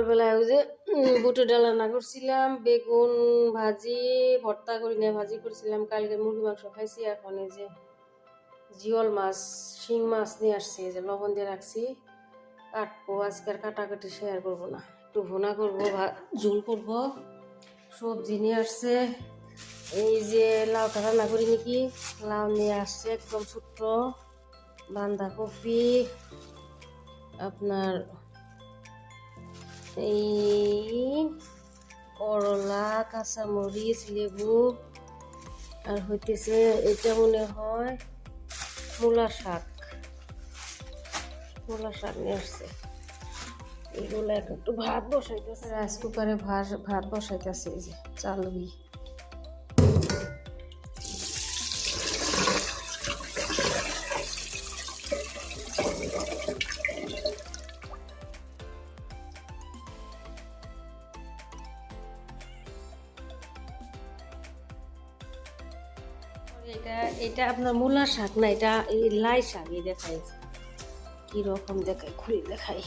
সকালবেলায় ওই যে বুটের ডাল রান্না করছিলাম, বেগুন ভাজি, ভর্তা করি না ভাজি করছিলাম, কালকে মুরগি মাংস খাইছি, এখন এই যে জিওল মাছ, শিং মাছ নিয়ে আসছি, এই যে লবণ দিয়ে রাখছি, কাটবো, আজকে আর কাটাকাটি শেয়ার করব না, একটু ভুনা করব ঝুল করব, সবজি নিয়ে আসছে, এই যে লাউটা রান্না করি নাকি, লাউ নিয়ে আসছে একদম ছোট্ট বাঁধাকপি, আপনার এই করলা, কাঁচামরিচ, লেবু, আর হইতেছে এটা মনে হয় মূলা শাক। মূলা শাক নিয়ে আসছে। এগুলো একটু ভাত বসাইতেছে। রাইস কুকারে ভাত ভাত বসাইতেছে এই যে চালবি এটা আপনার মূলা শাক না, এটা এই লাই শাক, এই দেখাই। কি রকম দেখায় খুলে দেখাই।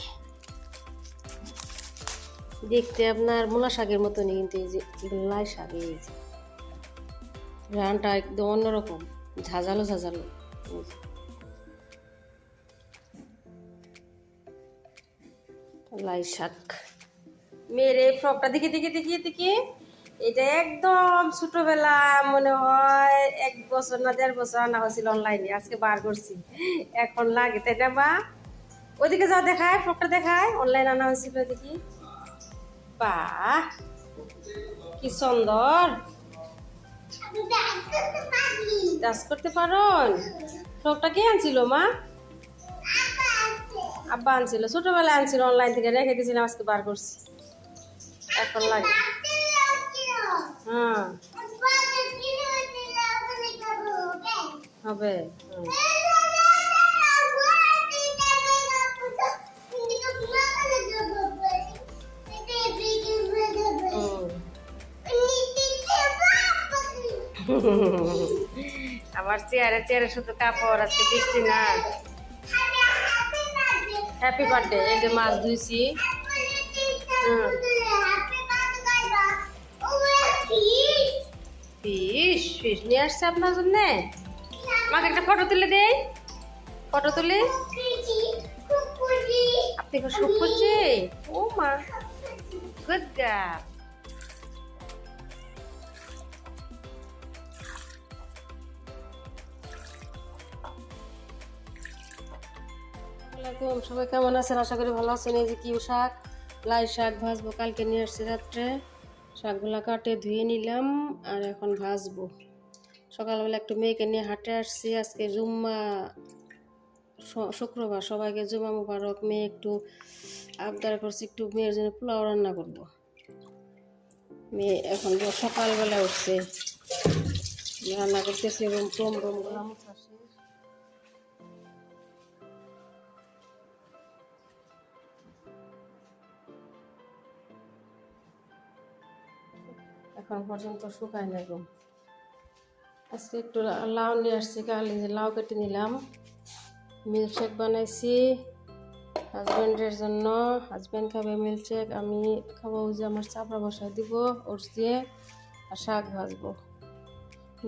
দেখতে আপনার মূলা শাকের মতনই, কিন্তু এই যে লাই শাক, এই যে রানটা একদম অন্যরকম, ঝাঁঝালো ঝাঁঝালো। লাই শাক। এই ফ্রকটা দেখি দেখি দেখি দেখি। এটা একদম ছোটবেলা মনে হয় এক বছর না দেড় বছর আনা হয়েছিল অনলাইনে আজকে বার করছি। এখন লাগে, তাই না বা ওইদিকে যা দেখায়, ফ্রকটা দেখায়। অনলাইন আনা হয়েছিল দেখি বাহ! কি সুন্দর! ডান্স করতে পারো ফ্রকটা কে আনছিল মা? আব্বা আনছিল। ছোটবেলায় আনছিল অনলাইন থেকে রেখে দিয়েছিলাম, আজকে বার করছি। এখন লাগে। হবে। হুম। হুম। আমার চেয়ারে চেয়ারে শুধু কাপড় আজকে বৃষ্টি না। হ্যাপি বার্থডে এই যে মাছ ধুইছি। ফিস ফিস নিয়ে আসছে আপনার জন্য? আমাকে একটা ফটো তুলে দেই। ফটো তুলে। আপনি সুখ করছে ও মা। গুড গার্ল আসসালামাইকুম সবাই কেমন আছেন? আশা করি ভালো আছেন। এই যে কিউ শাক, লাই শাক ভাজবো কালকে নিয়ে আসছি রাত্রে। শাকগুলা কাটে, ধুয়ে নিলাম আর এখন ভাজবো। সকালবেলা একটু মেয়েকে নিয়ে হাটে আসছি। আজকে জুম্মা শুক্রবার, সবাইকে জুম্মা মুবারক। মেয়ে একটু আবদার করছি, একটু মেয়ের জন্য পোলাও রান্না করব। মেয়ে এখন সকালবেলা উঠছে। রান্না করতেছি রুম টুম রুম এখন পর্যন্ত শুকায় না রুম আজকে একটু লাউ নিয়ে আসছি, কাল লাউ কেটে নিলাম। মিল্কশেক বানাইছি হাজব্যান্ডের জন্য। হাজব্যান্ড খাবে মিল্কশেক, আমি খাব যে আমার চাপড়া বসায় দিব, ওটস দিয়ে, আর শাক ভাজবো।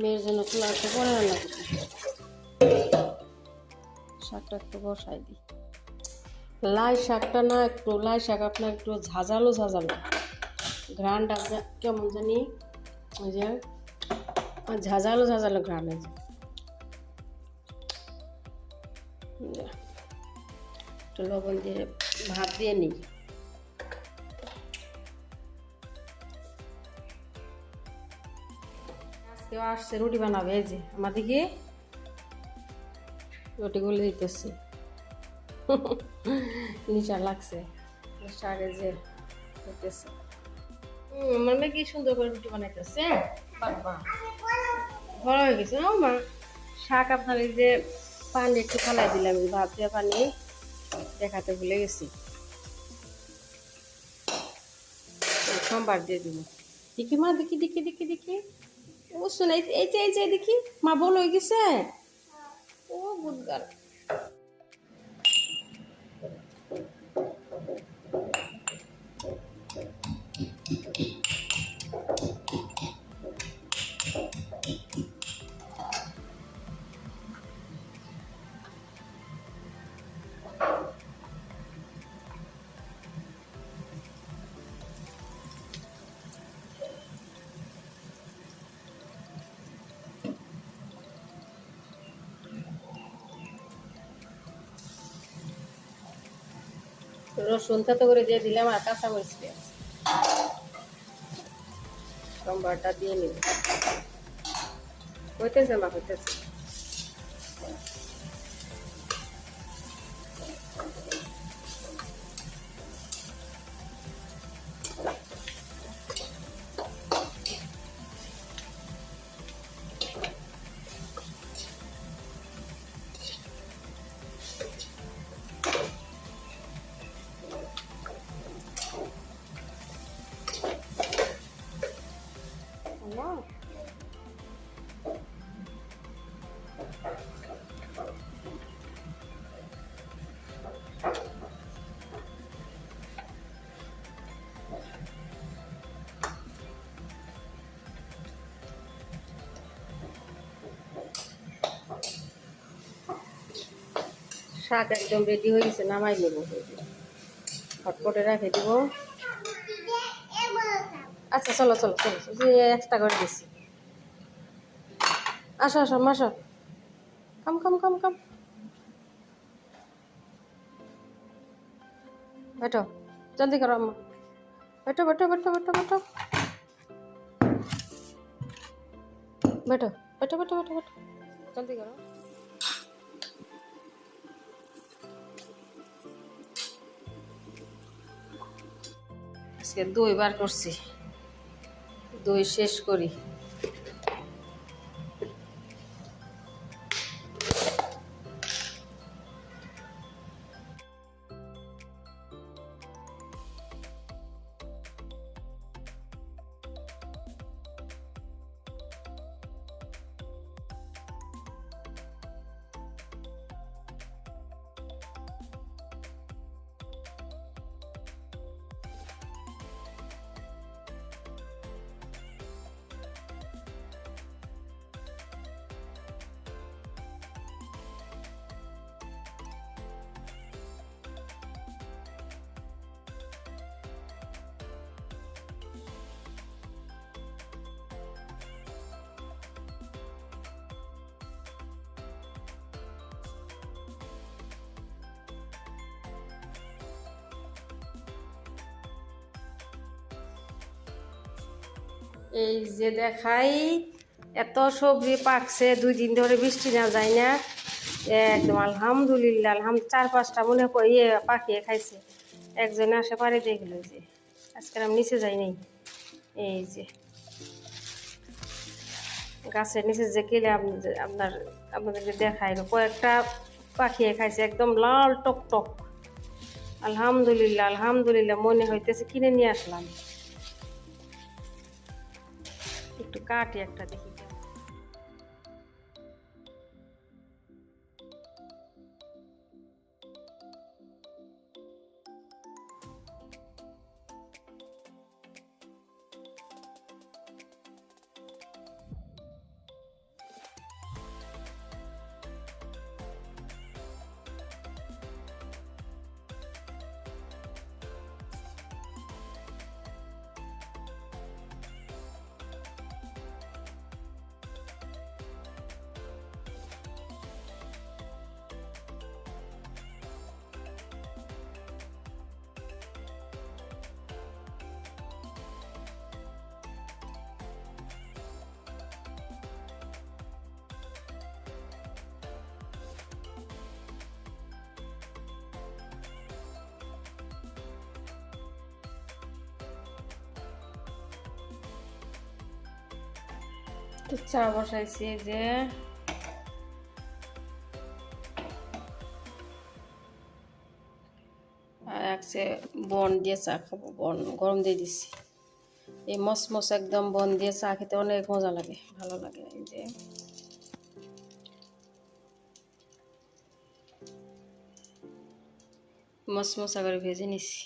মেয়ের জন্য পোলাও তো করব শাকটা একটু বসাই দিই। লাই শাকটা না, একটু লাই শাক আপনার একটু ঝাঁঝালো ঝাঁঝালো। ঘ্রানটা যা- কেমন জানি ওই যে ঝাঁঝালো ঝাঁঝালো ঘ্রান আছে একটু লবণ দিয়ে ভাত দিয়ে নিই আজকেও আসছে রুটি বানাবে এই যে আমার দিকে রুটিগুলো দিতেছি নিচা লাগছে সারে যে হুম, আমার মেয়ে কি সুন্দর করে রুটি বানাইতেছে? বাবা। বড় হয়ে গেছে। ও মা, শাক আপনার এই যে পানি একটু ফালাই দিলাম ভাত দিয়ে পানি দেখাতে ভুলে গেছি। সোমবার দিয়ে দিব। দেখি মা, দেখি দেখি দেখি দেখি। ও শোনা, এই যে এই যে, দেখি। মা বল হয়ে গেছে? ও বুধবার। রসুন তো করে দিয়ে দিলাম আর কাঁচা মরিচ পেঁয়াজ সম্বারটা দিয়ে নিব। হইতেছে মা, হইতেছে। শাক একদম রেডি হয়ে গেছে, নামাই নেব। হটপটে রাখে দিব। আচ্ছা চলো চলো চলো চলো একটা করে দিছি। আসো আসো মাসো কাম কাম কাম কাম। বেটো জলদি করো, আম্মা। বেটো বেটো বেটো বেটো বেটো বেটো বেটো বেটো বেটো বেটো জলদি করো। আজকে দই বার করছি। দই শেষ করি। এই যে দেখাই, এত সবজি পাকছে, দুই দিন ধরে বৃষ্টি না যায় না। একদম আলহামদুলিল্লাহ, আলহাম চার পাঁচটা মনে করি ইয়ে পাকিয়ে খাইছে। একজনে আসে পারে দেখল যে, আজকে আমি নিচে যাই নাই। এই যে, গাছের নিচে যে কেলে আপনার আপনাদেরকে দেখাই কয়েকটা পাখিয়ে খাইছে, একদম লাল টক টক আলহামদুলিল্লাহ আলহামদুলিল্লাহ, মনে হইতেছে কিনে নিয়ে আসলাম। একটু কাটি একটা দেখি। তো চা বসাইছি যে। বন দিয়ে চা খাব, বন গরম দিয়ে দিছি। এই মসমস একদম বন দিয়ে চা খেতে অনেক মজা লাগে, ভালো লাগে, এই যে। মসমসা করে ভেজে নিছি।